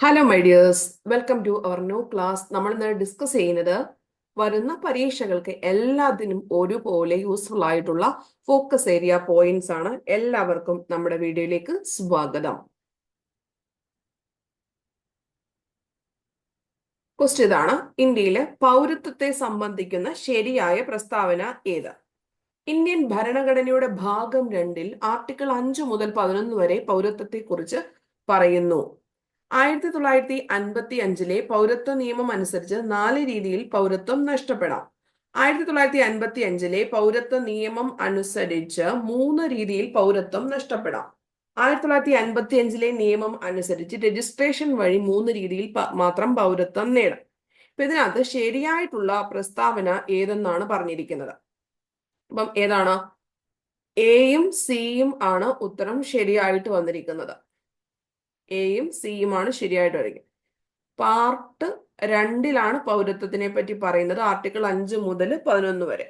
Hello my dears welcome to our new class നമ്മൾ ഇന്ന് discuss ചെയ്യുന്നത് വരുന്ന പരീക്ഷകൾക്ക് എല്ലാത്തിനും ഒരുപോലെ യൂസ്ഫുൾ ആയിട്ടുള്ള ഫോക്കസ് ഏരിയ പോയിന്റ്സ് ആണ്. എല്ലാവർക്കും നമ്മുടെ വീഡിയോയിലേക്ക് സ്വാഗതം. ക്വസ്റ്റ്യൻ ഇതാണ്. ഇന്ത്യയിലെ പൗരത്വത്തെ സംബന്ധിക്കുന്ന ശരിയായ പ്രസ്താവന ഏത്? ഇന്ത്യൻ ഭരണഘടനയുടെ ഭാഗം രണ്ടിൽ ആർട്ടിക്കിൾ അഞ്ച് മുതൽ പതിനൊന്ന് വരെ പൗരത്വത്തെക്കുറിച്ച് പറയുന്നു. ആയിരത്തി തൊള്ളായിരത്തി അൻപത്തി അഞ്ചിലെ പൗരത്വ നിയമം അനുസരിച്ച് നാല് രീതിയിൽ പൗരത്വം നഷ്ടപ്പെടാം. ആയിരത്തി തൊള്ളായിരത്തി അൻപത്തി അഞ്ചിലെ പൗരത്വ നിയമം അനുസരിച്ച് മൂന്ന് രീതിയിൽ പൗരത്വം നഷ്ടപ്പെടാം. ആയിരത്തി തൊള്ളായിരത്തി അൻപത്തി അഞ്ചിലെ നിയമം അനുസരിച്ച് രജിസ്ട്രേഷൻ വഴി മൂന്ന് രീതിയിൽ മാത്രം പൗരത്വം നേടാം. ഇപ്പൊ ഇതിനകത്ത് ശരിയായിട്ടുള്ള പ്രസ്താവന ഏതെന്നാണ് പറഞ്ഞിരിക്കുന്നത്? അപ്പം ഏതാണ്? എയും സിയും ആണ് ഉത്തരം ശരിയായിട്ട് വന്നിരിക്കുന്നത്. എയും സിയുമാണ് ശരിയായിട്ട് വരിക പാർട്ട് രണ്ടിലാണ് പൗരത്വത്തിനെ പറ്റി പറയുന്നത്. ആർട്ടിക്കിൾ അഞ്ച് മുതൽ പതിനൊന്ന് വരെ.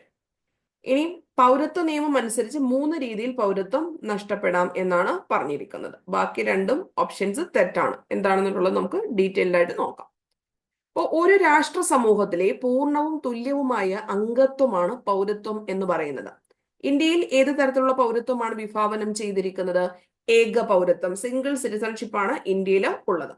ഇനി പൗരത്വ നിയമം അനുസരിച്ച് മൂന്ന് രീതിയിൽ പൗരത്വം നഷ്ടപ്പെടാം എന്നാണ് പറഞ്ഞിരിക്കുന്നത്. ബാക്കി രണ്ടും ഓപ്ഷൻസ് തെറ്റാണ്. എന്താണെന്നുള്ളത് നമുക്ക് ഡീറ്റെയിൽഡ് ആയിട്ട് നോക്കാം. അപ്പോൾ ഒരു രാഷ്ട്ര സമൂഹത്തിലെ പൂർണവും തുല്യവുമായ അംഗത്വമാണ് പൗരത്വം എന്ന് പറയുന്നത്. ഇന്ത്യയിൽ ഏത് തരത്തിലുള്ള പൗരത്വമാണ് വിഭാവനം ചെയ്തിരിക്കുന്നത്? ഏക പൗരത്വം സിംഗിൾ സിറ്റിസൺഷിപ്പ് ആണ് ഇന്ത്യയിൽ ഉള്ളത്.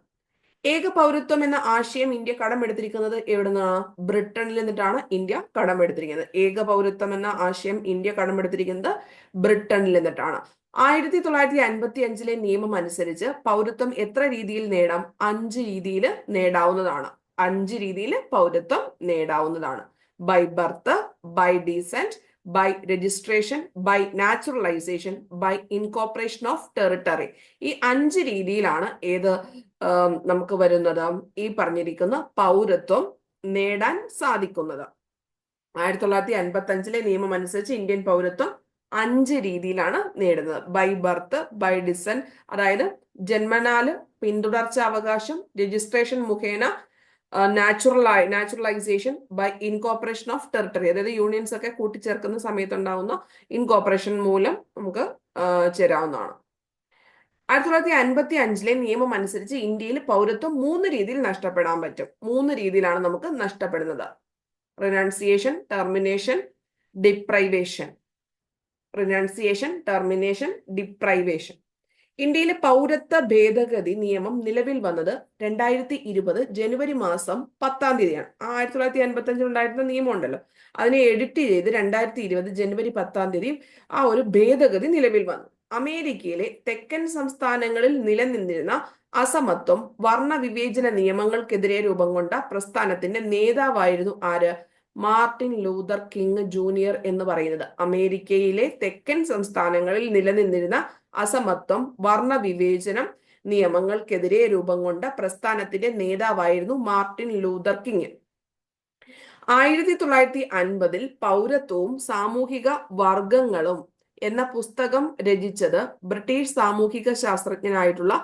ഏക പൗരത്വം എന്ന ആശയം ഇന്ത്യ കടമെടുത്തിരിക്കുന്നത് എവിടെ നിന്നാണ് ബ്രിട്ടനിൽ നിന്നിട്ടാണ് ഇന്ത്യ കടമെടുത്തിരിക്കുന്നത്. ഏക പൗരത്വം എന്ന ആശയം ഇന്ത്യ കടമെടുത്തിരിക്കുന്നത് ബ്രിട്ടനിൽ നിന്നിട്ടാണ്. ആയിരത്തി തൊള്ളായിരത്തി അൻപത്തി അഞ്ചിലെ നിയമം അനുസരിച്ച് പൗരത്വം എത്ര രീതിയിൽ നേടാം? അഞ്ച് രീതിയിൽ നേടാവുന്നതാണ്. അഞ്ച് രീതിയിൽ പൗരത്വം നേടാവുന്നതാണ്. By birth by descent by registration by naturalisation by incorporation of territory ഈ അഞ്ച് രീതിയിലാണ് ഏത് നമുക്ക് വരുന്നത് ഈ പറഞ്ഞിരിക്കുന്ന പൗരത്വം നേടാൻ സാധിക്കുന്നത്. ആയിരത്തി തൊള്ളായിരത്തി അൻപത്തി അഞ്ചിലെ നിയമം അനുസരിച്ച് ഇന്ത്യൻ പൗരത്വം അഞ്ച് രീതിയിലാണ് നേടുന്നത്. ബൈ ബർത്ത് ബൈ ഡിസൻ അതായത് ജന്മനാല് പിന്തുടർച്ച അവകാശം രജിസ്ട്രേഷൻ മുഖേന natural naturalisation by incorporation of territory അതായത് യൂണിയൻസ് ഒക്കെ കൂട്ടിച്ചേർക്കുന്ന സമയത്തുണ്ടാവുന്ന ഇൻകോപ്പറേഷൻ മൂലം നമുക്ക് ചേരാവുന്നതാണ്. ആയിരത്തി തൊള്ളായിരത്തി അൻപത്തി അഞ്ചിലെ നിയമം അനുസരിച്ച് ഇന്ത്യയിൽ പൗരത്വം മൂന്ന് രീതിയിൽ നഷ്ടപ്പെടാൻ പറ്റും. മൂന്ന് രീതിയിലാണ് നമുക്ക് നഷ്ടപ്പെടുന്നത്. Renunciation termination deprivation renunciation termination deprivation ഇന്ത്യയിലെ പൗരത്വ ഭേദഗതി നിയമം നിലവിൽ വന്നത് രണ്ടായിരത്തി ഇരുപത് ജനുവരി മാസം പത്താം തീയതിയാണ്. ആയിരത്തി തൊള്ളായിരത്തി അൻപത്തി അഞ്ചിൽ ഉണ്ടായിരുന്ന നിയമം ഉണ്ടല്ലോ അതിനെ എഡിറ്റ് ചെയ്ത് രണ്ടായിരത്തി ഇരുപത് ജനുവരി പത്താം തീയതി ആ ഒരു ഭേദഗതി നിലവിൽ വന്നു. അമേരിക്കയിലെ തെക്കൻ സംസ്ഥാനങ്ങളിൽ നിലനിന്നിരുന്ന അസമത്വം വർണ വിവേചന നിയമങ്ങൾക്കെതിരെ രൂപം കൊണ്ട പ്രസ്ഥാനത്തിന്റെ നേതാവായിരുന്നു ആര്? മാർട്ടിൻ ലൂതർ കിങ് ജൂനിയർ എന്ന് പറയുന്നത്. അമേരിക്കയിലെ തെക്കൻ സംസ്ഥാനങ്ങളിൽ നിലനിന്നിരുന്ന അസമത്വം വർണവിവേചനം നിയമങ്ങൾക്കെതിരെ രൂപം കൊണ്ട പ്രസ്ഥാനത്തിന്റെ നേതാവായിരുന്നു മാർട്ടിൻ ലൂതർ കിങ്. ആയിരത്തി തൊള്ളായിരത്തി അൻപതിൽ പൗരത്വവും സാമൂഹിക വർഗങ്ങളും എന്ന പുസ്തകം രചിച്ചത് ബ്രിട്ടീഷ് സാമൂഹിക ശാസ്ത്രജ്ഞനായിട്ടുള്ള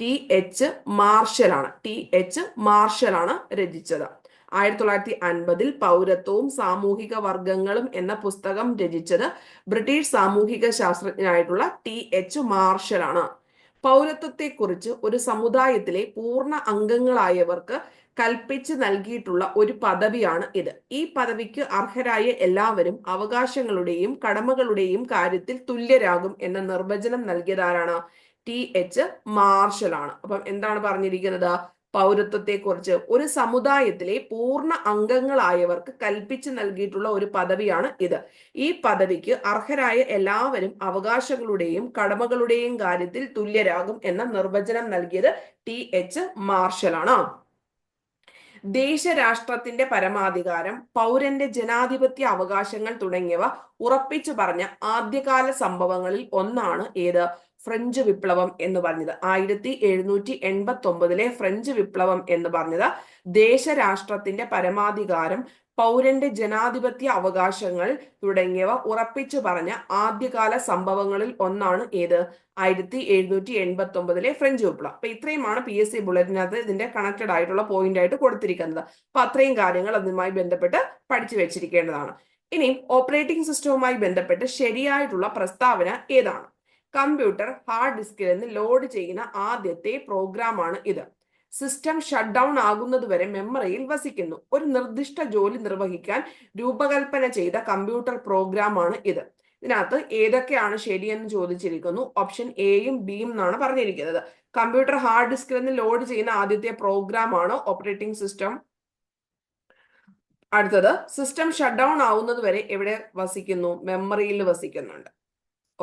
ടി എച്ച് മാർഷലാണ്. ടി എച്ച് മാർഷലാണ് രചിച്ചത്. ആയിരത്തി തൊള്ളായിരത്തി അൻപതിൽ പൗരത്വവും സാമൂഹിക വർഗങ്ങളും എന്ന പുസ്തകം രചിച്ചത് ബ്രിട്ടീഷ് സാമൂഹിക ശാസ്ത്രജ്ഞനായിട്ടുള്ള ടി എച്ച് മാർഷലാണ്. പൗരത്വത്തെക്കുറിച്ച് ഒരു സമുദായത്തിലെ പൂർണ അംഗങ്ങളായവർക്ക് കൽപ്പിച്ച് നൽകിയിട്ടുള്ള ഒരു പദവിയാണ് ഇത്. ഈ പദവിക്ക് അർഹരായ എല്ലാവരും അവകാശങ്ങളുടെയും കടമകളുടെയും കാര്യത്തിൽ തുല്യരാകും എന്ന നിർവചനം നൽകിയതാരാണ് ടി എച്ച് മാർഷലാണ്. അപ്പം എന്താണ് പറഞ്ഞിരിക്കുന്നത്? പൗരത്വത്തെക്കുറിച്ച് ഒരു സമുദായത്തിലെ പൂർണ അംഗങ്ങളായവർക്ക് കൽപ്പിച്ചു നൽകിയിട്ടുള്ള ഒരു പദവിയാണ് ഇത്. ഈ പദവിക്ക് അർഹരായ എല്ലാവരും അവകാശങ്ങളുടെയും കടമകളുടെയും കാര്യത്തിൽ തുല്യരാകും എന്ന നിർവചനം നൽകിയത് ടി. എച്ച്. മാർഷലാണ്. ദേശരാഷ്ട്രത്തിന്റെ പരമാധികാരം പൗരന്റെ ജനാധിപത്യ അവകാശങ്ങൾ തുടങ്ങിയവ ഉറപ്പിച്ചു പറഞ്ഞ ആദ്യകാല സംഭവങ്ങളിൽ ഒന്നാണ് ഏത് ഫ്രഞ്ച് വിപ്ലവം എന്ന് പറഞ്ഞത്. ആയിരത്തി എഴുന്നൂറ്റി എൺപത്തി ഒമ്പതിലെ ഫ്രഞ്ച് വിപ്ലവം എന്ന് പറഞ്ഞത് ദേശരാഷ്ട്രത്തിന്റെ പരമാധികാരം പൗരന്റെ ജനാധിപത്യ അവകാശങ്ങൾ തുടങ്ങിയവ ഉറപ്പിച്ചു പറഞ്ഞ ആദ്യകാല സംഭവങ്ങളിൽ ഒന്നാണ് ഏത്? ആയിരത്തി എഴുന്നൂറ്റി എൺപത്തി ഒമ്പതിലെ ഫ്രഞ്ച് വിപ്ലവം. അപ്പൊ ഇത്രയുമാണ് പി എസ് സി ബുള്ളറ്റിനകത്ത് ഇതിന്റെ കണക്റ്റഡ് ആയിട്ടുള്ള പോയിന്റ് ആയിട്ട് കൊടുത്തിരിക്കുന്നത്. അപ്പൊ അത്രയും കാര്യങ്ങൾ അതുമായി ബന്ധപ്പെട്ട് പഠിച്ചു വെച്ചിരിക്കേണ്ടതാണ്. ഇനി ഓപ്പറേറ്റിംഗ് സിസ്റ്റവുമായി ബന്ധപ്പെട്ട് ശരിയായിട്ടുള്ള പ്രസ്താവന ഏതാണ്? കമ്പ്യൂട്ടർ ഹാർഡ് ഡിസ്കിൽ നിന്ന് ലോഡ് ചെയ്യുന്ന ആദ്യത്തെ പ്രോഗ്രാം ആണ് ഇത്. സിസ്റ്റം ഷട്ട് ഡൗൺ ആകുന്നതുവരെ മെമ്മറിയിൽ വസിക്കുന്നു. ഒരു നിർദ്ദിഷ്ട ജോലി നിർവഹിക്കാൻ രൂപകൽപ്പന ചെയ്ത കമ്പ്യൂട്ടർ പ്രോഗ്രാം ആണ് ഇത്. ഇതിനകത്ത് ഏതൊക്കെയാണ് ശരിയെന്ന് ചോദിച്ചിരിക്കുന്നു. ഓപ്ഷൻ എയും ബിയും എന്നാണ് പറഞ്ഞിരിക്കുന്നത്. കമ്പ്യൂട്ടർ ഹാർഡ് ഡിസ്കിൽ നിന്ന് ലോഡ് ചെയ്യുന്ന ആദ്യത്തെ പ്രോഗ്രാം ആണ് ഓപ്പറേറ്റിംഗ് സിസ്റ്റം അടുത്തത് സിസ്റ്റം ഷട്ട് ഡൗൺ ആവുന്നത് വരെ എവിടെ വസിക്കുന്നു? മെമ്മറിയിൽ വസിക്കുന്നുണ്ട്.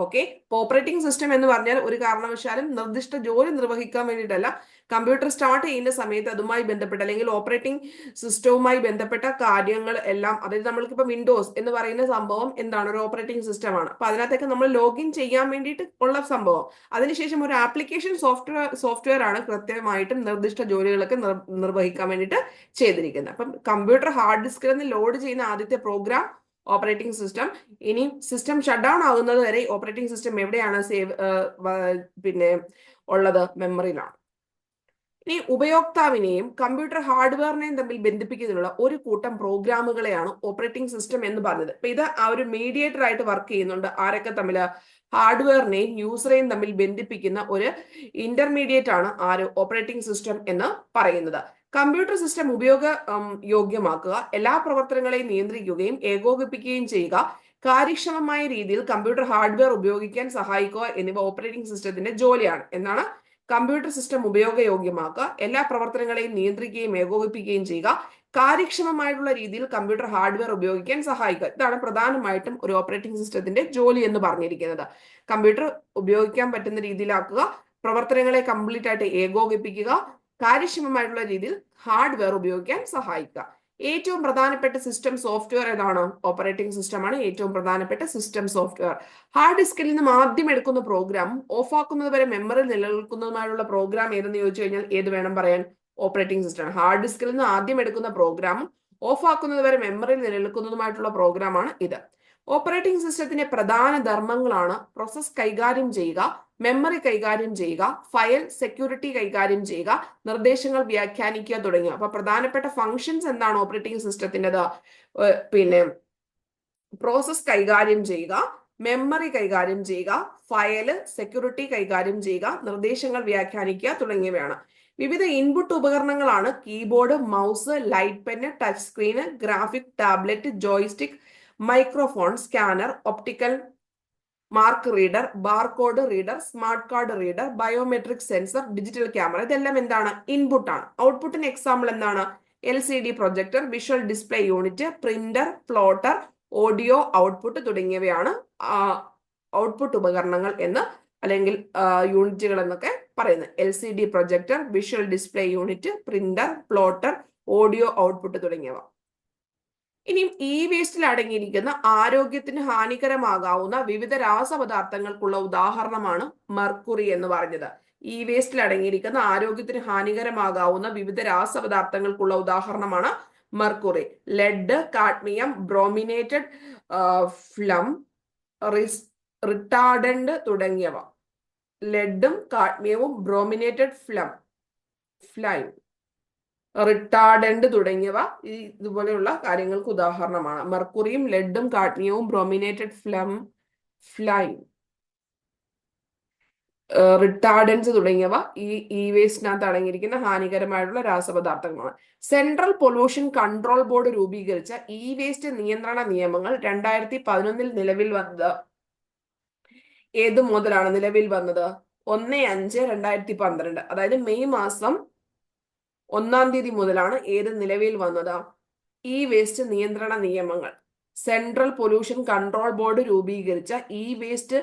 ഓക്കെ ഓപ്പറേറ്റിംഗ് സിസ്റ്റം എന്ന് പറഞ്ഞാൽ ഒരു കാരണവശാലും നിർദ്ദിഷ്ട ജോലി നിർവഹിക്കാൻ വേണ്ടിയിട്ടല്ല. കമ്പ്യൂട്ടർ സ്റ്റാർട്ട് ചെയ്യുന്ന സമയത്ത് അതുമായി ബന്ധപ്പെട്ട അല്ലെങ്കിൽ ഓപ്പറേറ്റിംഗ് സിസ്റ്റവുമായി ബന്ധപ്പെട്ട കാര്യങ്ങൾ എല്ലാം അതായത് നമ്മൾക്കിപ്പോൾ വിൻഡോസ് എന്ന് പറയുന്ന സംഭവം എന്താണ്? ഒരു ഓപ്പറേറ്റിംഗ് സിസ്റ്റമാണ് അപ്പൊ അതിനകത്തൊക്കെ നമ്മൾ ലോഗിൻ ചെയ്യാൻ വേണ്ടിയിട്ട് ഉള്ള സംഭവം. അതിനുശേഷം ഒരു ആപ്ലിക്കേഷൻ സോഫ്റ്റ്വെയർ സോഫ്റ്റ്വെയർ ആണ് കൃത്യമായിട്ടും നിർദ്ദിഷ്ട ജോലികളൊക്കെ നിർവഹിക്കാൻ വേണ്ടിയിട്ട് ചെയ്തിരിക്കുന്നത്. അപ്പം കമ്പ്യൂട്ടർ ഹാർഡ് ഡിസ്കിൽ നിന്ന് ലോഡ് ചെയ്യുന്ന ആദ്യത്തെ പ്രോഗ്രാം ഓപ്പറേറ്റിംഗ് സിസ്റ്റം. ഇനി സിസ്റ്റം ഷട്ട് ഡൗൺ ആകുന്നത് വരെ ഓപ്പറേറ്റിംഗ് സിസ്റ്റം എവിടെയാണ് സേവ് പിന്നെ ഉള്ളത്? മെമ്മറിയിലാണ്. ഇനി ഉപയോക്താവിനെയും കമ്പ്യൂട്ടർ ഹാർഡ്വെയറിനെയും തമ്മിൽ ബന്ധിപ്പിക്കുന്നതിനുള്ള ഒരു കൂട്ടം പ്രോഗ്രാമുകളെയാണ് ഓപ്പറേറ്റിംഗ് സിസ്റ്റം എന്ന് പറഞ്ഞത്. അപ്പൊ ഇത് ആ ഒരു മീഡിയേറ്റർ ആയിട്ട് വർക്ക് ചെയ്യുന്നുണ്ട്. ആരൊക്കെ തമ്മിൽ? ഹാർഡ്വെയറിനെയും യൂസറെയും തമ്മിൽ ബന്ധിപ്പിക്കുന്ന ഒരു ഇന്റർമീഡിയറ്റ് ആണ് ആര് ഓപ്പറേറ്റിംഗ് സിസ്റ്റം എന്ന് പറയുന്നത്. കമ്പ്യൂട്ടർ സിസ്റ്റം ഉപയോഗ യോഗ്യമാക്കുക എല്ലാ പ്രവർത്തനങ്ങളെയും നിയന്ത്രിക്കുകയും ഏകോപിപ്പിക്കുകയും ചെയ്യുക കാര്യക്ഷമമായ രീതിയിൽ കമ്പ്യൂട്ടർ ഹാർഡ്വെയർ ഉപയോഗിക്കാൻ സഹായിക്കുക എന്നിവ ഓപ്പറേറ്റിംഗ് സിസ്റ്റത്തിന്റെ ജോലിയാണ്. എന്നാണ് കമ്പ്യൂട്ടർ സിസ്റ്റം ഉപയോഗയോഗ്യമാക്കുക എല്ലാ പ്രവർത്തനങ്ങളെയും നിയന്ത്രിക്കുകയും ഏകോപിപ്പിക്കുകയും ചെയ്യുക കാര്യക്ഷമമായിട്ടുള്ള രീതിയിൽ കമ്പ്യൂട്ടർ ഹാർഡ്വെയർ ഉപയോഗിക്കാൻ സഹായിക്കുക. ഇതാണ് പ്രധാനമായിട്ടും ഒരു ഓപ്പറേറ്റിംഗ് സിസ്റ്റത്തിന്റെ ജോലി എന്ന് പറഞ്ഞിരിക്കുന്നത്. കമ്പ്യൂട്ടർ ഉപയോഗിക്കാൻ പറ്റുന്ന രീതിയിലാക്കുക പ്രവർത്തനങ്ങളെ കംപ്ലീറ്റ് ആയിട്ട് ഏകോപിപ്പിക്കുക കാര്യക്ഷമമായിട്ടുള്ള രീതിയിൽ ഹാർഡ്വെയർ ഉപയോഗിക്കാൻ സഹായിക്കുക. ഏറ്റവും പ്രധാനപ്പെട്ട സിസ്റ്റം സോഫ്റ്റ്വെയർ ഏതാണ്? ഓപ്പറേറ്റിംഗ് സിസ്റ്റമാണ് ഏറ്റവും പ്രധാനപ്പെട്ട സിസ്റ്റം സോഫ്റ്റ്വെയർ ഹാർഡ് ഡിസ്കിൽ നിന്നും ആദ്യം എടുക്കുന്ന പ്രോഗ്രാം ഓഫ് ആക്കുന്നത് വരെ മെമ്മറിയിൽ നിലനിൽക്കുന്നതുമായുള്ള പ്രോഗ്രാം ഏതെന്ന് ചോദിച്ചു കഴിഞ്ഞാൽ ഏത് വേണം പറയാൻ? ഓപ്പറേറ്റിംഗ് സിസ്റ്റം ഹാർഡ് ഡിസ്കിൽ നിന്ന് ആദ്യം എടുക്കുന്ന പ്രോഗ്രാം ഓഫ് ആക്കുന്നത് വരെ മെമ്മറിയിൽ നിലനിൽക്കുന്നതുമായിട്ടുള്ള പ്രോഗ്രാമാണ് ഇത്. ഓപ്പറേറ്റിംഗ് സിസ്റ്റത്തിന്റെ പ്രധാന ധർമ്മങ്ങളാണ് പ്രോസസ് കൈകാര്യം ചെയ്യുക മെമ്മറി കൈകാര്യം ചെയ്യുക ഫയൽ സെക്യൂരിറ്റി കൈകാര്യം ചെയ്യുക നിർദ്ദേശങ്ങൾ വ്യാഖ്യാനിക്കുക തുടങ്ങിയ. അപ്പൊ പ്രധാനപ്പെട്ട ഫങ്ഷൻസ് എന്താണ് ഓപ്പറേറ്റിംഗ് സിസ്റ്റത്തിന്റെത് പിന്നെ പ്രോസസ് കൈകാര്യം ചെയ്യുക മെമ്മറി കൈകാര്യം ചെയ്യുക ഫയൽ സെക്യൂരിറ്റി കൈകാര്യം ചെയ്യുക നിർദ്ദേശങ്ങൾ വ്യാഖ്യാനിക്കുക തുടങ്ങിയവയാണ്. വിവിധ ഇൻപുട്ട് ഉപകരണങ്ങളാണ് keyboard mouse light pen touch screen graphic tablet joystick microphone scanner optical mark reader barcode reader smart card reader biometric sensor digital camera ഇതെല്ലാം എന്താണ്? ഇൻപുട്ട് ആണ് ഔട്ട്പുട്ടിന് എക്സാമ്പിൾ എന്താണ്? L C D projector visual display unit printer plotter audio output തുടങ്ങിയവയാണ് output ഉപകരണങ്ങൾ എന്ന് അല്ലെങ്കിൽ യൂണിറ്റുകൾ എന്നൊക്കെ പറയുന്നത്. L C D projector visual display unit printer plotter audio output തുടങ്ങിയവ. ഇനിയും ഈ വേസ്റ്റിൽ അടങ്ങിയിരിക്കുന്ന ആരോഗ്യത്തിന് ഹാനികരമാകാവുന്ന വിവിധ രാസപദാർത്ഥങ്ങൾക്കുള്ള ഉദാഹരണമാണ് മർക്കുറി എന്ന് പറഞ്ഞത്. ഈ വേസ്റ്റിൽ അടങ്ങിയിരിക്കുന്ന ആരോഗ്യത്തിന് ഹാനികരമാകാവുന്ന വിവിധ രാസപദാർത്ഥങ്ങൾക്കുള്ള ഉദാഹരണമാണ് mercury. Lead cadmium brominated flame retardant തുടങ്ങിയവ. ലെഡും കാഡ്മിയവും ബ്രോമിനേറ്റഡ് ഫ്ലം ഫ്ലൈം. റിട്ടാർഡന്റ് തുടങ്ങിയവ ഈ ഇതുപോലെയുള്ള കാര്യങ്ങൾക്ക് ഉദാഹരണമാണ്. മർക്കുറിയും ലെഡും കാഡ്മിയവും ബ്രോമിനേറ്റഡ് ഫ്ലം ഫ്ലൈം റിട്ടാർഡൻസ് തുടങ്ങിയവ ഈ ഇ വേസ്റ്റിനകത്ത് അടങ്ങിയിരിക്കുന്ന ഹാനികരമായിട്ടുള്ള രാസപദാർത്ഥങ്ങളാണ്. സെൻട്രൽ പൊല്യൂഷൻ കൺട്രോൾ ബോർഡ് രൂപീകരിച്ച ഇ വേസ്റ്റ് നിയന്ത്രണ നിയമങ്ങൾ രണ്ടായിരത്തി പതിനൊന്നിൽ നിലവിൽ വന്നത് ഏത് മുതലാണ് നിലവിൽ വന്നത്? ഒന്ന് അഞ്ച് രണ്ടായിരത്തി പന്ത്രണ്ട് അതായത് മെയ് മാസം ഒന്നാം തീയതി മുതലാണ് ഏത് നിലവിൽ വന്നത്? ഇ വേസ്റ്റ് നിയന്ത്രണ നിയമങ്ങൾ. സെൻട്രൽ പൊല്യൂഷൻ കൺട്രോൾ ബോർഡ് രൂപീകരിച്ച ഇ വേസ്റ്റ്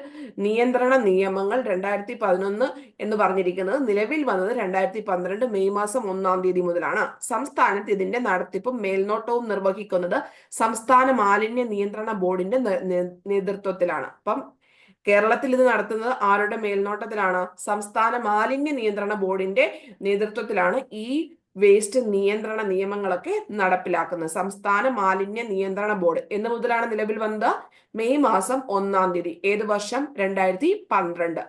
നിയന്ത്രണ നിയമങ്ങൾ രണ്ടായിരത്തി പതിനൊന്ന് എന്ന് പറഞ്ഞിരിക്കുന്നത് നിലവിൽ വന്നത് രണ്ടായിരത്തി പന്ത്രണ്ട് മെയ് മാസം ഒന്നാം തീയതി മുതലാണ്. സംസ്ഥാനത്ത് ഇതിന്റെ നടത്തിപ്പും മേൽനോട്ടവും നിർവഹിക്കുന്നത് സംസ്ഥാന മാലിന്യ നിയന്ത്രണ ബോർഡിന്റെ നേതൃത്വത്തിലാണ്. അപ്പം കേരളത്തിൽ ഇത് നടത്തുന്നത് ആരുടെ മേൽനോട്ടത്തിലാണ്? സംസ്ഥാന മാലിന്യ നിയന്ത്രണ ബോർഡിന്റെ നേതൃത്വത്തിലാണ് ഈ വേസ്റ്റ് നിയന്ത്രണ നിയമങ്ങളൊക്കെ നടപ്പിലാക്കുന്നത്. സംസ്ഥാന മാലിന്യ നിയന്ത്രണ ബോർഡ്. എന്ന് മുതലാണ് നിലവിൽ വന്നത് മെയ് മാസം ഒന്നാം തീയതി. ഏത് വർഷം? രണ്ടായിരത്തി പന്ത്രണ്ട്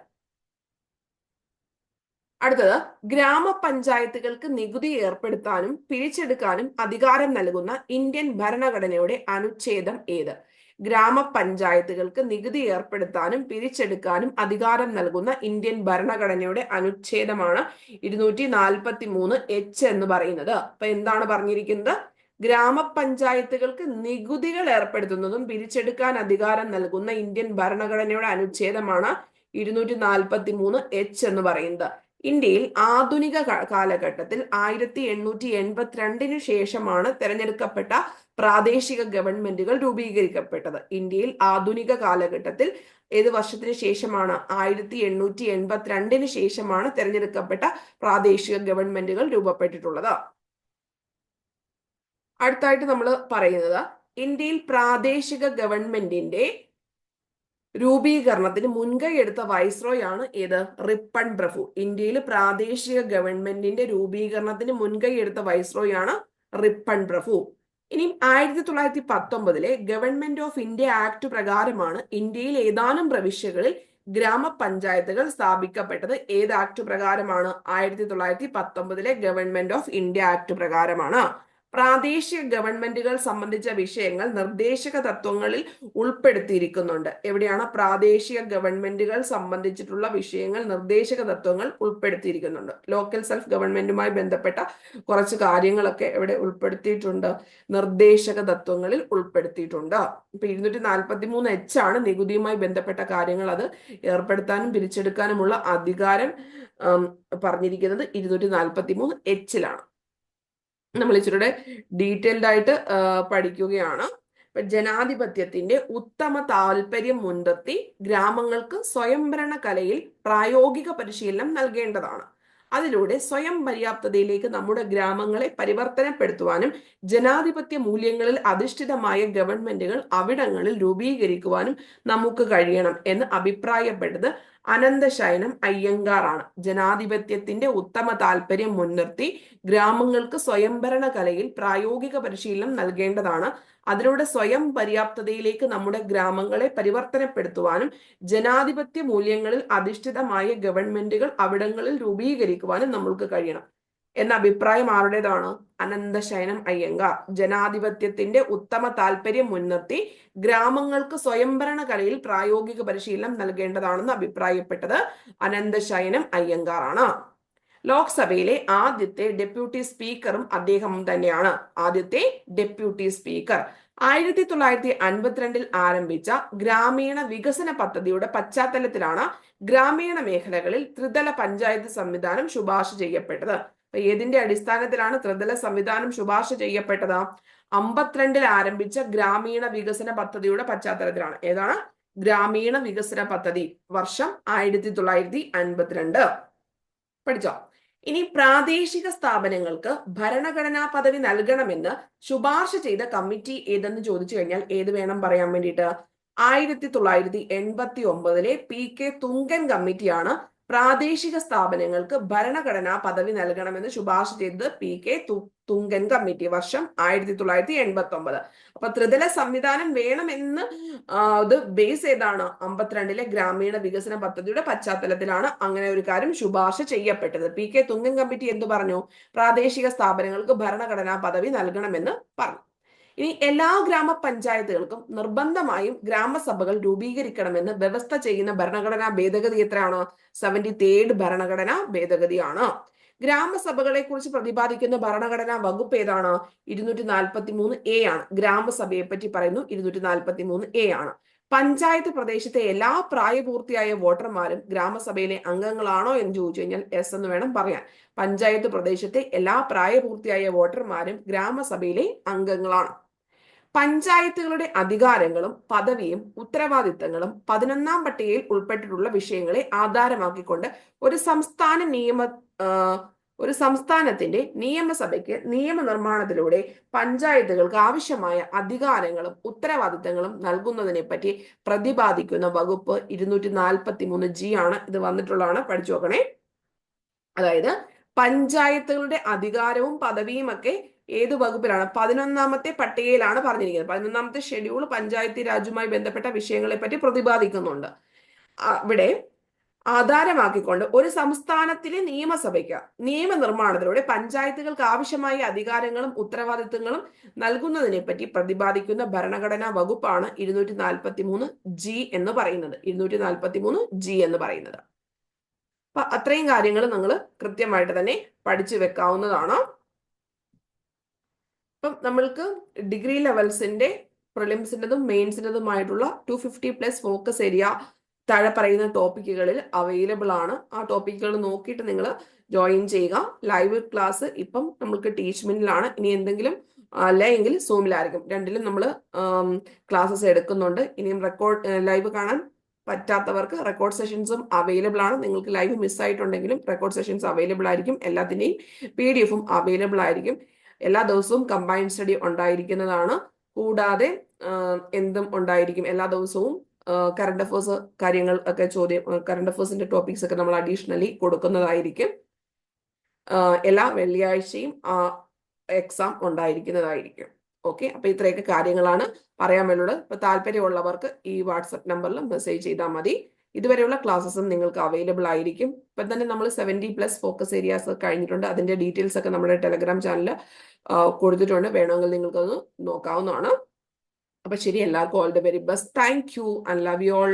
അടുത്തത് ഗ്രാമപഞ്ചായത്തുകൾക്ക് നികുതി ഏർപ്പെടുത്താനും പിരിച്ചെടുക്കാനും അധികാരം നൽകുന്ന ഇന്ത്യൻ ഭരണഘടനയുടെ അനുച്ഛേദം ഏത്? ഗ്രാമപഞ്ചായത്തുകൾക്ക് നികുതി ഏർപ്പെടുത്താനും പിരിച്ചെടുക്കാനും അധികാരം നൽകുന്ന ഇന്ത്യൻ ഭരണഘടനയുടെ അനുച്ഛേദമാണ് ഇരുന്നൂറ്റി നാൽപ്പത്തി മൂന്ന് എച്ച് എന്ന് പറയുന്നത്. അപ്പൊ എന്താണ് പറഞ്ഞിരിക്കുന്നത്? ഗ്രാമപഞ്ചായത്തുകൾക്ക് നികുതികൾ ഏർപ്പെടുത്തുന്നതും പിരിച്ചെടുക്കാൻ അധികാരം നൽകുന്ന ഇന്ത്യൻ ഭരണഘടനയുടെ അനുച്ഛേദമാണ് ഇരുന്നൂറ്റി നാൽപ്പത്തി മൂന്ന് എച്ച് എന്ന് പറയുന്നത്. ഇന്ത്യയിൽ ആധുനിക കാലഘട്ടത്തിൽ ആയിരത്തി എണ്ണൂറ്റി എൺപത്തിരണ്ടിന് ശേഷമാണ് തെരഞ്ഞെടുക്കപ്പെട്ട പ്രാദേശിക ഗവൺമെന്റുകൾ രൂപീകരിക്കപ്പെട്ടത്. ഇന്ത്യയിൽ ആധുനിക കാലഘട്ടത്തിൽ ഏത് വർഷത്തിന് ശേഷമാണ്? ആയിരത്തി എണ്ണൂറ്റി എൺപത്തിരണ്ടിന് ശേഷമാണ് തിരഞ്ഞെടുക്കപ്പെട്ട പ്രാദേശിക ഗവൺമെന്റുകൾ രൂപപ്പെട്ടിട്ടുള്ളത്. അടുത്തായിട്ട് നമ്മൾ പറയുന്നത് ഇന്ത്യയിൽ പ്രാദേശിക ഗവൺമെന്റിന്റെ രൂപീകരണത്തിന് മുൻകൈ എടുത്ത വൈസ്രോയ് ആണ് ഏത്? റിപ്പൺ പ്രഭു. ഇന്ത്യയിൽ പ്രാദേശിക ഗവൺമെന്റിന്റെ രൂപീകരണത്തിന് മുൻകൈ എടുത്ത വൈസ്രോയ് ആണ് റിപ്പൺ പ്രഭു. ഇനി ആയിരത്തി തൊള്ളായിരത്തി പത്തൊമ്പതിലെ ഗവൺമെന്റ് ഓഫ് ഇന്ത്യ ആക്ട് പ്രകാരമാണ് ഇന്ത്യയിൽ ഏതാനും പ്രവിശ്യകളിൽ ഗ്രാമപഞ്ചായത്തുകൾ സ്ഥാപിക്കപ്പെട്ടത്. ഏത് ആക്ട് പ്രകാരമാണ്? ആയിരത്തി തൊള്ളായിരത്തി പത്തൊമ്പതിലെ ഗവൺമെന്റ് ഓഫ് ഇന്ത്യ ആക്ട് പ്രകാരമാണ്. പ്രാദേശിക ഗവൺമെന്റുകൾ സംബന്ധിച്ച വിഷയങ്ങൾ നിർദ്ദേശക തത്വങ്ങളിൽ ഉൾപ്പെടുത്തിയിരിക്കുന്നുണ്ട്. എവിടെയാണ് പ്രാദേശിക ഗവൺമെന്റുകൾ സംബന്ധിച്ചിട്ടുള്ള വിഷയങ്ങൾ നിർദ്ദേശക തത്വങ്ങൾ ഉൾപ്പെടുത്തിയിരിക്കുന്നുണ്ട്. ലോക്കൽ സെൽഫ് ഗവൺമെന്റുമായി ബന്ധപ്പെട്ട കുറച്ച് കാര്യങ്ങളൊക്കെ ഇവിടെ ഉൾപ്പെടുത്തിയിട്ടുണ്ട്. നിർദ്ദേശക തത്വങ്ങളിൽ ഉൾപ്പെടുത്തിയിട്ടുണ്ട്. ഇപ്പൊ ഇരുന്നൂറ്റി നാൽപ്പത്തി മൂന്ന് എച്ച് ആണ് നികുതിയുമായി ബന്ധപ്പെട്ട കാര്യങ്ങൾ. അത് ഏർപ്പെടുത്താനും പിരിച്ചെടുക്കാനുമുള്ള അധികാരം പറഞ്ഞിരിക്കുന്നത് ഇരുന്നൂറ്റി നാൽപ്പത്തി മൂന്ന് എച്ചിലാണ് നമ്മൾ ഇച്ചിരൂടെ ഡീറ്റെയിൽഡ് ആയിട്ട് പഠിക്കുകയാണ്. ജനാധിപത്യത്തിന്റെ ഉത്തമ താല്പര്യം മുൻനിർത്തി ഗ്രാമങ്ങൾക്ക് സ്വയംഭരണ കലയിൽ പ്രായോഗിക പരിശീലനം നൽകേണ്ടതാണ്. അതിലൂടെ സ്വയം പര്യാപ്തതയിലേക്ക് നമ്മുടെ ഗ്രാമങ്ങളെ പരിവർത്തനപ്പെടുത്തുവാനും ജനാധിപത്യ മൂല്യങ്ങളിൽ അധിഷ്ഠിതമായ ഗവൺമെന്റുകൾ അവിടങ്ങളിൽ രൂപീകരിക്കുവാനും നമുക്ക് കഴിയണം എന്ന് അഭിപ്രായപ്പെട്ടത് അനന്തശയനം അയ്യങ്കാറാണ്. ജനാധിപത്യത്തിന്റെ ഉത്തമ താല്പര്യം മുൻനിർത്തി ഗ്രാമങ്ങൾക്ക് സ്വയംഭരണ കലയിൽ പ്രായോഗിക പരിശീലനം നൽകേണ്ടതാണ്. അതിലൂടെ സ്വയം പര്യാപ്തതയിലേക്ക് നമ്മുടെ ഗ്രാമങ്ങളെ പരിവർത്തനപ്പെടുത്തുവാനും ജനാധിപത്യ മൂല്യങ്ങളിൽ അധിഷ്ഠിതമായ ഗവൺമെന്റുകൾ അവിടങ്ങളിൽ രൂപീകരിക്കുവാനും നമ്മൾക്ക് കഴിയണം. എന്ന അഭിപ്രായം ആരുടേതാണ്? അനന്തശയനം അയ്യങ്കാർ. ജനാധിപത്യത്തിന്റെ ഉത്തമ താല്പര്യം മുൻനിർത്തി ഗ്രാമങ്ങൾക്ക് സ്വയംഭരണ കലയിൽ പ്രായോഗിക പരിശീലനം നൽകേണ്ടതാണെന്ന് അഭിപ്രായപ്പെട്ടത് അനന്തശയനം അയ്യങ്കാർ ആണ് ലോക്സഭയിലെ ആദ്യത്തെ ഡെപ്യൂട്ടി സ്പീക്കറും അദ്ദേഹം തന്നെയാണ്. ആദ്യത്തെ ഡെപ്യൂട്ടി സ്പീക്കർ. ആയിരത്തി തൊള്ളായിരത്തി അൻപത്തിരണ്ടിൽ ആരംഭിച്ച ഗ്രാമീണ വികസന പദ്ധതിയുടെ പശ്ചാത്തലത്തിലാണ് ഗ്രാമീണ മേഖലകളിൽ ത്രിതല പഞ്ചായത്ത് സംവിധാനം ശുപാർശ ചെയ്യപ്പെട്ടത്. ഏതിന്റെ അടിസ്ഥാനത്തിലാണ് ത്രിതല സംവിധാനം ശുപാർശ ചെയ്യപ്പെട്ടത്? അമ്പത്തിരണ്ടിൽ ആരംഭിച്ച ഗ്രാമീണ വികസന പദ്ധതിയുടെ പശ്ചാത്തലത്തിലാണ്. ഏതാണ്? ഗ്രാമീണ വികസന പദ്ധതി. വർഷം ആയിരത്തി തൊള്ളായിരത്തി അൻപത്തിരണ്ട്. പഠിച്ചോ? ഇനി പ്രാദേശിക സ്ഥാപനങ്ങൾക്ക് ഭരണഘടനാ പദവി നൽകണമെന്ന് ശുപാർശ ചെയ്ത കമ്മിറ്റി ഏതെന്ന് ചോദിച്ചു കഴിഞ്ഞാൽ ഏത് വേണം പറയാൻ വേണ്ടിയിട്ട്? ആയിരത്തി തൊള്ളായിരത്തി എൺപത്തി ഒമ്പതിലെ പി കെ തുങ്കൻ കമ്മിറ്റിയാണ് പ്രാദേശിക സ്ഥാപനങ്ങൾക്ക് ഭരണഘടനാ പദവി നൽകണമെന്ന് ശുപാർശ ചെയ്തത് പി കെ തുങ്കൻ കമ്മിറ്റി. വർഷം ആയിരത്തി തൊള്ളായിരത്തി എൺപത്തി ഒമ്പത് അപ്പൊ ത്രിതല സംവിധാനം വേണമെന്ന് അത് ബേസ് ചെയ്താണ് അമ്പത്തിരണ്ടിലെ ഗ്രാമീണ വികസന പദ്ധതിയുടെ പശ്ചാത്തലത്തിലാണ് അങ്ങനെ ഒരു കാര്യം ശുപാർശ ചെയ്യപ്പെട്ടത്. പി കെ തുങ്കൻ കമ്മിറ്റി എന്തു പറഞ്ഞു? പ്രാദേശിക സ്ഥാപനങ്ങൾക്ക് ഭരണഘടനാ പദവി നൽകണമെന്ന് പറഞ്ഞു. ഇനി എല്ലാ ഗ്രാമപഞ്ചായത്തുകൾക്കും നിർബന്ധമായും ഗ്രാമസഭകൾ രൂപീകരിക്കണമെന്ന് വ്യവസ്ഥ ചെയ്യുന്ന ഭരണഘടനാ ഭേദഗതി എത്രയാണ്? സെവന്റി തേർഡ് ഭരണഘടനാ ഭേദഗതിയാണ്. ഗ്രാമസഭകളെ കുറിച്ച് പ്രതിപാദിക്കുന്ന ഭരണഘടനാ വകുപ്പ് ഏതാണ്? ഇരുന്നൂറ്റി നാൽപ്പത്തി മൂന്ന് എ ആണ്. ഗ്രാമസഭയെ പറ്റി പറയുന്നു ഇരുന്നൂറ്റി നാൽപ്പത്തി മൂന്ന് എ ആണ്. പഞ്ചായത്ത് പ്രദേശത്തെ എല്ലാ പ്രായപൂർത്തിയായ വോട്ടർമാരും ഗ്രാമസഭയിലെ അംഗങ്ങളാണോ എന്ന് ചോദിച്ചു കഴിഞ്ഞാൽ എസ് എന്ന് വേണം പറയാൻ. പഞ്ചായത്ത് പ്രദേശത്തെ എല്ലാ പ്രായപൂർത്തിയായ വോട്ടർമാരും ഗ്രാമസഭയിലെ അംഗങ്ങളാണ്. പഞ്ചായത്തുകളുടെ അധികാരങ്ങളും പദവിയും ഉത്തരവാദിത്തങ്ങളും പതിനൊന്നാം പട്ടികയിൽ ഉൾപ്പെട്ടിട്ടുള്ള വിഷയങ്ങളെ ആധാരമാക്കിക്കൊണ്ട് ഒരു സംസ്ഥാന നിയമ ഒരു സംസ്ഥാനത്തിന്റെ നിയമസഭയ്ക്ക് നിയമനിർമ്മാണത്തിലൂടെ പഞ്ചായത്തുകൾക്ക് ആവശ്യമായ അധികാരങ്ങളും ഉത്തരവാദിത്തങ്ങളും നൽകുന്നതിനെ പറ്റി പ്രതിപാദിക്കുന്ന വകുപ്പ് ഇരുന്നൂറ്റി നാൽപ്പത്തി മൂന്ന് ജി ആണ് ഇത് വന്നിട്ടുള്ളതാണ്. പഠിച്ചു നോക്കണേ. അതായത് പഞ്ചായത്തുകളുടെ അധികാരവും പദവിയും ഒക്കെ ഏത് വകുപ്പിലാണ്? പതിനൊന്നാമത്തെ പട്ടികയിലാണ് പറഞ്ഞിരിക്കുന്നത്. പതിനൊന്നാമത്തെ ഷെഡ്യൂൾ പഞ്ചായത്തി രാജുമായി ബന്ധപ്പെട്ട വിഷയങ്ങളെ പറ്റി പ്രതിപാദിക്കുന്നുണ്ട് ഇവിടെ ആധാരമാക്കിക്കൊണ്ട് ഒരു സംസ്ഥാനത്തിലെ നിയമസഭയ്ക്ക് നിയമനിർമ്മാണത്തിലൂടെ പഞ്ചായത്തുകൾക്ക് ആവശ്യമായ അധികാരങ്ങളും ഉത്തരവാദിത്തങ്ങളും നൽകുന്നതിനെ പറ്റി പ്രതിപാദിക്കുന്ന ഭരണഘടനാ വകുപ്പാണ് ഇരുന്നൂറ്റി നാൽപ്പത്തി മൂന്ന് ജി എന്ന് പറയുന്നത്. ഇരുന്നൂറ്റി നാൽപ്പത്തി മൂന്ന് ജി എന്ന് പറയുന്നത്. അപ്പൊ അത്രയും കാര്യങ്ങൾ നിങ്ങൾ കൃത്യമായിട്ട് തന്നെ പഠിച്ചു വെക്കാവുന്നതാണ്. ഇപ്പം നമ്മൾക്ക് ഡിഗ്രി ലെവൽസിന്റെ പ്രിലിംസിന്റെതും മെയിൻസിന്റെതുമായിട്ടുള്ള two fifty plus focus area താഴെ പറയുന്ന ടോപ്പിക്കുകളിൽ അവൈലബിൾ ആണ്. ആ ടോപ്പിക്കുകൾ നോക്കിയിട്ട് നിങ്ങൾ ജോയിൻ ചെയ്യുക. ലൈവ് ക്ലാസ് ഇപ്പം നമ്മൾക്ക് ടീച്ച്മെന്റിലാണ് ഇനി എന്തെങ്കിലും അല്ലെങ്കിൽ സൂമിലായിരിക്കും രണ്ടിലും നമ്മൾ ക്ലാസ്സസ് എടുക്കുന്നുണ്ട്. ഇനിയും റെക്കോർഡ് ലൈവ് കാണാൻ പറ്റാത്തവർക്ക് റെക്കോർഡ് സെഷൻസും അവൈലബിൾ ആണ്. നിങ്ങൾക്ക് ലൈവ് മിസ്സായിട്ടുണ്ടെങ്കിലും റെക്കോർഡ് സെഷൻസ് അവൈലബിൾ ആയിരിക്കും. എല്ലാത്തിന്റെയും പി ഡി എഫും അവൈലബിൾ ആയിരിക്കും. എല്ലാ ദിവസവും കമ്പൈൻഡ് സ്റ്റഡി ഉണ്ടായിരിക്കുന്നതാണ്. കൂടാതെ എന്തും ഉണ്ടായിരിക്കും. എല്ലാ ദിവസവും കറണ്ട് അഫേഴ്സ് കാര്യങ്ങൾ ഒക്കെ ചോദ്യം കറണ്ട് അഫേഴ്സിന്റെ ടോപ്പിക്സ് ഒക്കെ നമ്മൾ അഡീഷണലി കൊടുക്കുന്നതായിരിക്കും. എല്ലാ വെള്ളിയാഴ്ചയും എക്സാം ഉണ്ടായിരിക്കുന്നതായിരിക്കും. ഓക്കെ അപ്പൊ ഇത്രയൊക്കെ കാര്യങ്ങളാണ് പറയാൻ വേണ്ടിയുള്ളത് ഇപ്പൊ താല്പര്യമുള്ളവർക്ക് ഈ വാട്സപ്പ് നമ്പറിൽ മെസ്സേജ് ചെയ്താൽ മതി. ഇതുവരെയുള്ള ക്ലാസ്സസും നിങ്ങൾക്ക് അവൈലബിൾ ആയിരിക്കും. ഇപ്പം തന്നെ നമ്മൾ സെവന്റി പ്ലസ് ഫോക്കസ് ഏരിയാസ് കഴിഞ്ഞിട്ടുണ്ട്. അതിന്റെ ഡീറ്റെയിൽസ് ഒക്കെ നമ്മുടെ ടെലഗ്രാം ചാനലിൽ കൊടുത്തിട്ടുണ്ട്. വേണമെങ്കിൽ നിങ്ങൾക്കൊന്ന് നോക്കാവുന്നതാണ്. അപ്പൊ ശരി എല്ലാവർക്കും all the very best thank you and love you all